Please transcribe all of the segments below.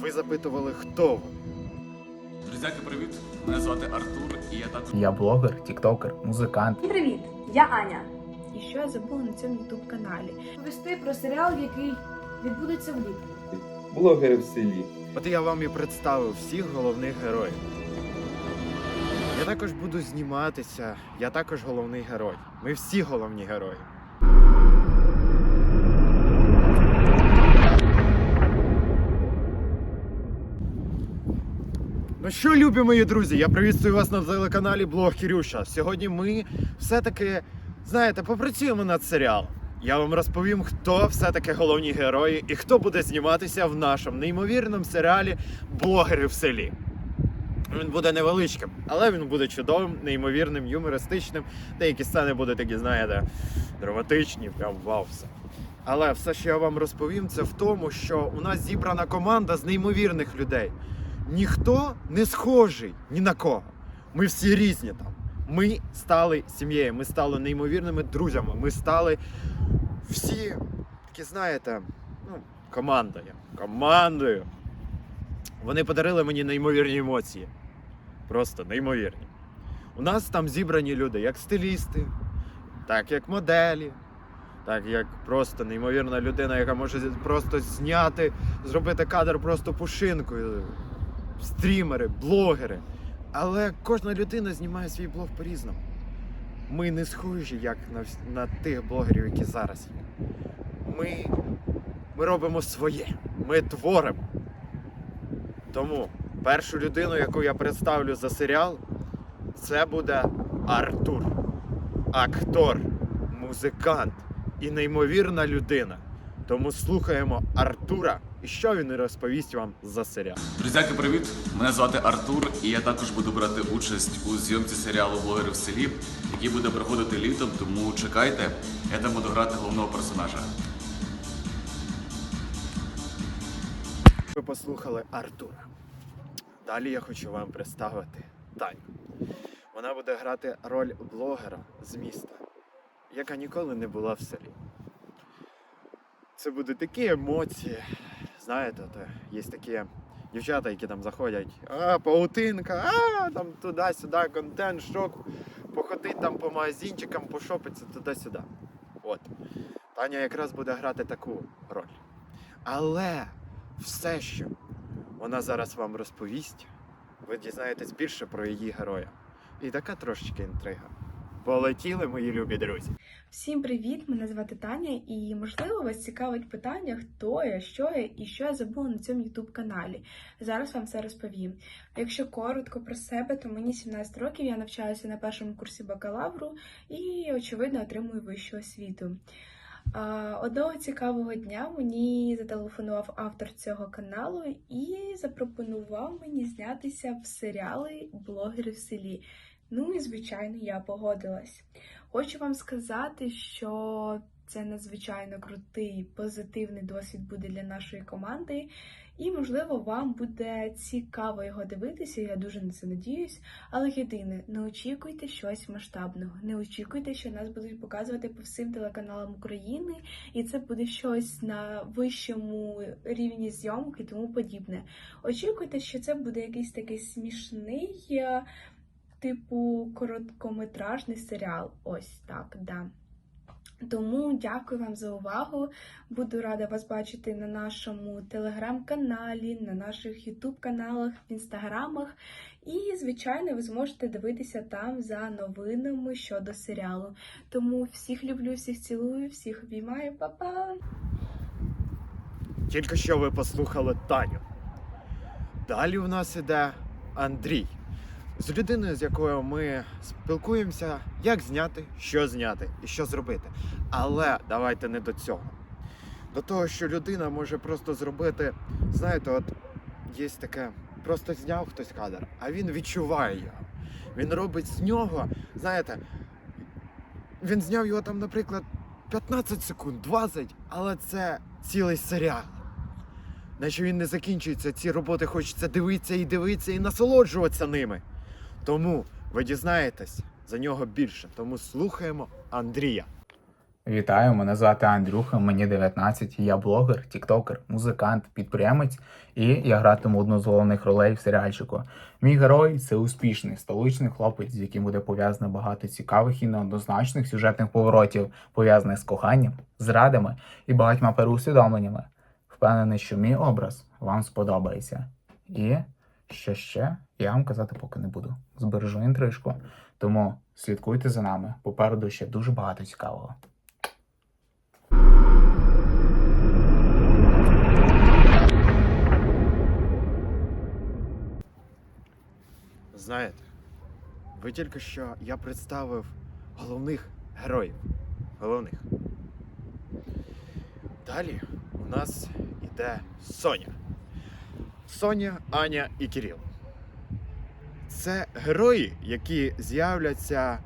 Ви запитували, хто ви. Друзяки, привіт! Мене звати Артур, і я також Я блогер, тіктокер, музикант. Привіт! Я Аня. І що я забула на цьому ютуб каналі? Повести про серіал, який відбудеться влітку. блогери в селі. От я вам і представив всіх головних героїв. Я також буду зніматися, я також головний герой. Ми всі головні герої. Ну що, любі мої друзі, я привітствую вас на телеканалі Блог Кірюша. Сьогодні ми все-таки, знаєте, попрацюємо над серіалом. Я вам розповім, хто все-таки головні герої і хто буде зніматися в нашому неймовірному серіалі Блогери в селі. Він буде невеличким, але він буде чудовим, неймовірним, юмористичним. Деякі сцени будуть такі, знаєте, драматичні, прям вау все. Але все, що я вам розповім, це в тому, що у нас зібрана команда з неймовірних людей. Ніхто не схожий ні на кого. Ми всі різні там. Ми стали сім'єю, ми стали неймовірними друзями. Ми стали всі такі, знаєте, ну, командою. Командою. Вони подарили мені неймовірні емоції. Просто неймовірні. У нас там зібрані люди, як стилісти, так як моделі, так як просто неймовірна людина, яка може просто зняти, зробити кадр просто пушинкою. Стрімери, блогери. Але кожна людина знімає свій блог по-різному. Ми не схожі, як на, на тих блогерів, які зараз є. Ми, ми робимо своє, ми творимо. Тому першу людину, яку я представлю за серіал, це буде Артур. Актор, музикант і неймовірна людина. Тому слухаємо Артура і що він розповість вам за серіал. друзяки, привіт! Мене звати Артур, і я також буду брати участь у зйомці серіалу Блогери в селі, який буде проходити літом, тому чекайте, я там буду грати головного персонажа. Ви послухали Артура. Далі я хочу вам представити Таню. Вона буде грати роль блогера з міста, яка ніколи не була в селі. Це будуть такі емоції. Знаєте, то є такі дівчата, які там заходять, а, паутинка, а, там туди-сюди, контент, шок, походить там по магазинчикам, пошопиться туди-сюди. От. Таня якраз буде грати таку роль. Але все, що вона зараз вам розповість, ви дізнаєтесь більше про її героя. І така трошечки інтрига. Полетіли, мої любі друзі. Всім привіт! Мене звати Таня, і можливо вас цікавить питання, хто я, що я і що я забула на цьому ютуб каналі. Зараз вам все розповім. Якщо коротко про себе, то мені 17 років, я навчаюся на першому курсі бакалавру і, очевидно, отримую вищу освіту. Одного цікавого дня мені зателефонував автор цього каналу і запропонував мені знятися в серіали Блогери в селі. Ну і звичайно, я погодилась. Хочу вам сказати, що це надзвичайно крутий позитивний досвід буде для нашої команди, і, можливо, вам буде цікаво його дивитися. Я дуже на це надіюсь. Але єдине, не очікуйте щось масштабного. Не очікуйте, що нас будуть показувати по всім телеканалам України, і це буде щось на вищому рівні зйомки тому подібне. Очікуйте, що це буде якийсь такий смішний. Типу короткометражний серіал. Ось так, да. Тому дякую вам за увагу. Буду рада вас бачити на нашому телеграм-каналі, на наших ютуб-каналах, в інстаграмах. І, звичайно, ви зможете дивитися там за новинами щодо серіалу. Тому всіх люблю, всіх цілую, всіх обіймаю, Па-па! Тільки що ви послухали Таню. Далі у нас іде Андрій. З людиною, з якою ми спілкуємося, як зняти, що зняти і що зробити. Але давайте не до цього. До того, що людина може просто зробити, знаєте, от є таке, просто зняв хтось кадр, а він відчуває його. Він робить з нього, знаєте, він зняв його там, наприклад, 15 секунд, 20, але це цілий серіал. Наче він не закінчується, ці роботи хочеться дивитися і дивитися і насолоджуватися ними. Тому ви дізнаєтесь за нього більше. Тому слухаємо Андрія. Вітаю, мене звати Андрюха, мені 19, я блогер, тіктокер, музикант, підприємець, і я гратиму одну з головних ролей в серіальчику. Мій герой це успішний столичний хлопець, з яким буде пов'язано багато цікавих і неоднозначних сюжетних поворотів, пов'язаних з коханням, зрадами і багатьма переусвідомленнями. Впевнений, що мій образ вам сподобається. І що ще я вам казати поки не буду. Збережу інтрижку. Тому слідкуйте за нами. Попереду ще дуже багато цікавого. Знаєте, ви тільки що я представив головних героїв. Головних. Далі у нас іде Соня. Соня, Аня і Кирил. Це герої, які з'являться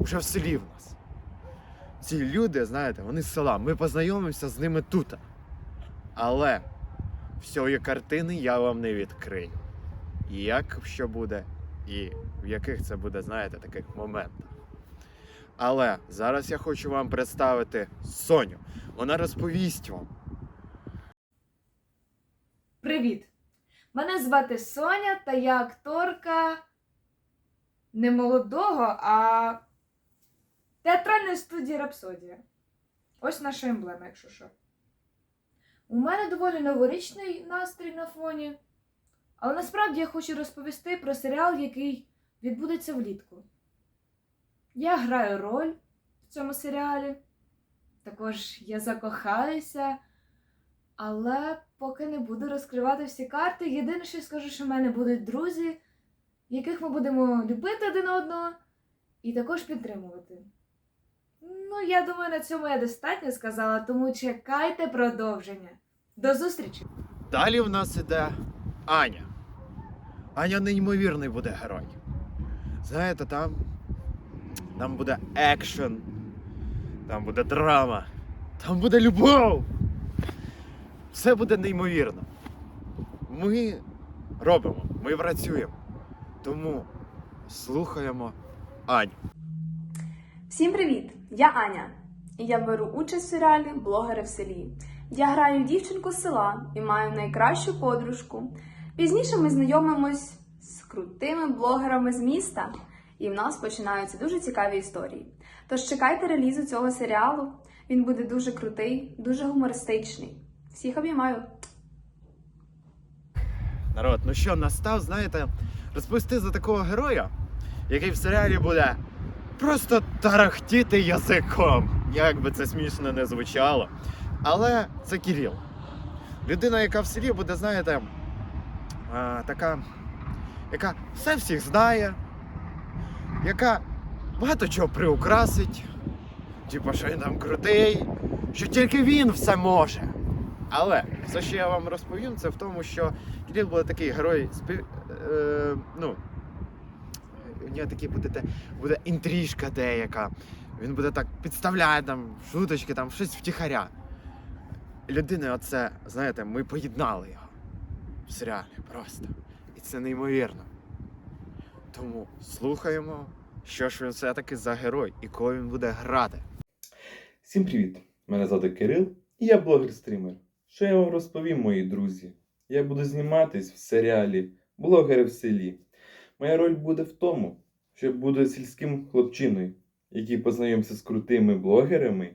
вже в селі в нас. Ці люди, знаєте, вони з села. Ми познайомимося з ними тут. Але всієї картини я вам не відкрию. Як що буде, і в яких це буде, знаєте, таких моментах. Але зараз я хочу вам представити Соню. Вона розповість вам, Привіт! Мене звати Соня, та я акторка не молодого, а театральної студії Рапсодія. Ось наша емблема, якщо що. У мене доволі новорічний настрій на фоні. Але насправді я хочу розповісти про серіал, який відбудеться влітку. Я граю роль в цьому серіалі. Також я закохаюся. Але поки не буду розкривати всі карти. Єдине, що скажу, що в мене будуть друзі, яких ми будемо любити один одного і також підтримувати. Ну, я думаю, на цьому я достатньо сказала, тому чекайте продовження. До зустрічі! Далі в нас іде Аня. Аня неймовірний буде герой. Знаєте, там, там буде екшен, там буде драма, там буде любов. Все буде неймовірно. Ми робимо, ми працюємо. Тому слухаємо Аню. Всім привіт! Я Аня, і я беру участь в серіалі Блогери в селі. Я граю дівчинку з села і маю найкращу подружку. Пізніше ми знайомимось з крутими блогерами з міста, і в нас починаються дуже цікаві історії. Тож чекайте релізу цього серіалу. Він буде дуже крутий, дуже гумористичний. Всіх обіймаю! Народ, ну що, настав, знаєте, розповісти за такого героя, який в серіалі буде просто тарахтіти язиком. Як би це смішно не звучало. Але це Кирил. Людина, яка в селі буде, знаєте, а, така, яка все всіх знає, яка багато чого приукрасить, типу, що він там крутий, що тільки він все може. Але все, що я вам розповім, це в тому, що Кирил буде такий герой спів... е, ну, у нього такі буде, буде інтрижка деяка. Він буде так підставляти там шуточки, там щось втіхаря. Людини, оце, знаєте, ми поєднали його в серіалі просто. І це неймовірно. Тому слухаємо, що ж він все-таки за герой і кого він буде грати. Всім привіт! Мене звати Кирил і я блогер-стрімер. Що я вам розповім, мої друзі? Я буду зніматись в серіалі Блогери в селі. Моя роль буде в тому, що буду сільським хлопчиною, який познайомився з крутими блогерами.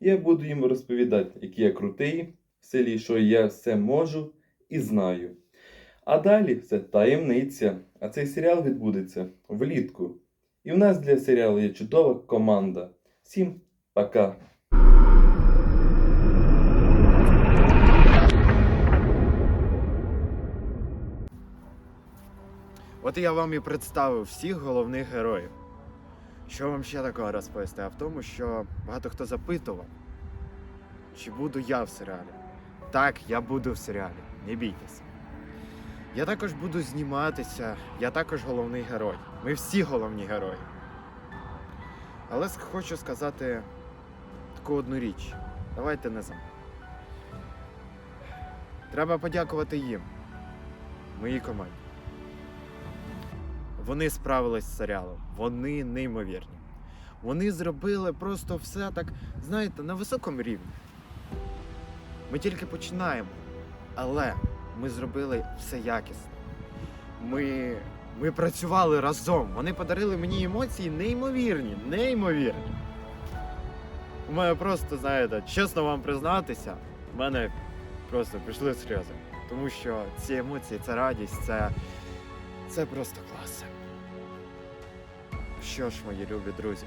І я буду їм розповідати, який я крутий в селі, що я все можу і знаю. А далі це таємниця. А цей серіал відбудеться влітку. І в нас для серіалу є чудова команда. Всім пока! От я вам і представив всіх головних героїв. Що вам ще такого розповісти? А в тому, що багато хто запитував, чи буду я в серіалі. Так, я буду в серіалі, не бійтеся. Я також буду зніматися, я також головний герой. Ми всі головні герої. Але хочу сказати таку одну річ. Давайте не забудемо. Треба подякувати їм, моїй команді. Вони справились з серіалом. Вони неймовірні. Вони зробили просто все так, знаєте, на високому рівні. Ми тільки починаємо, але ми зробили все якісно. Ми, ми працювали разом. Вони подарили мені емоції неймовірні, неймовірні. У мене просто, знаєте, чесно вам признатися, в мене просто пішли сльози. Тому що ці емоції, ця радість, це, це просто клас. Що ж, мої любі друзі,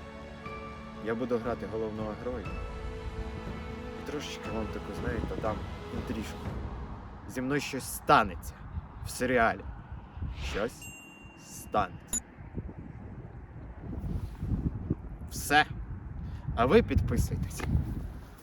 я буду грати головного героя. І трошечки вам таку, знаєте, дам інтрижку. Зі мною щось станеться в серіалі. Щось станеться. Все. А ви підписуйтесь.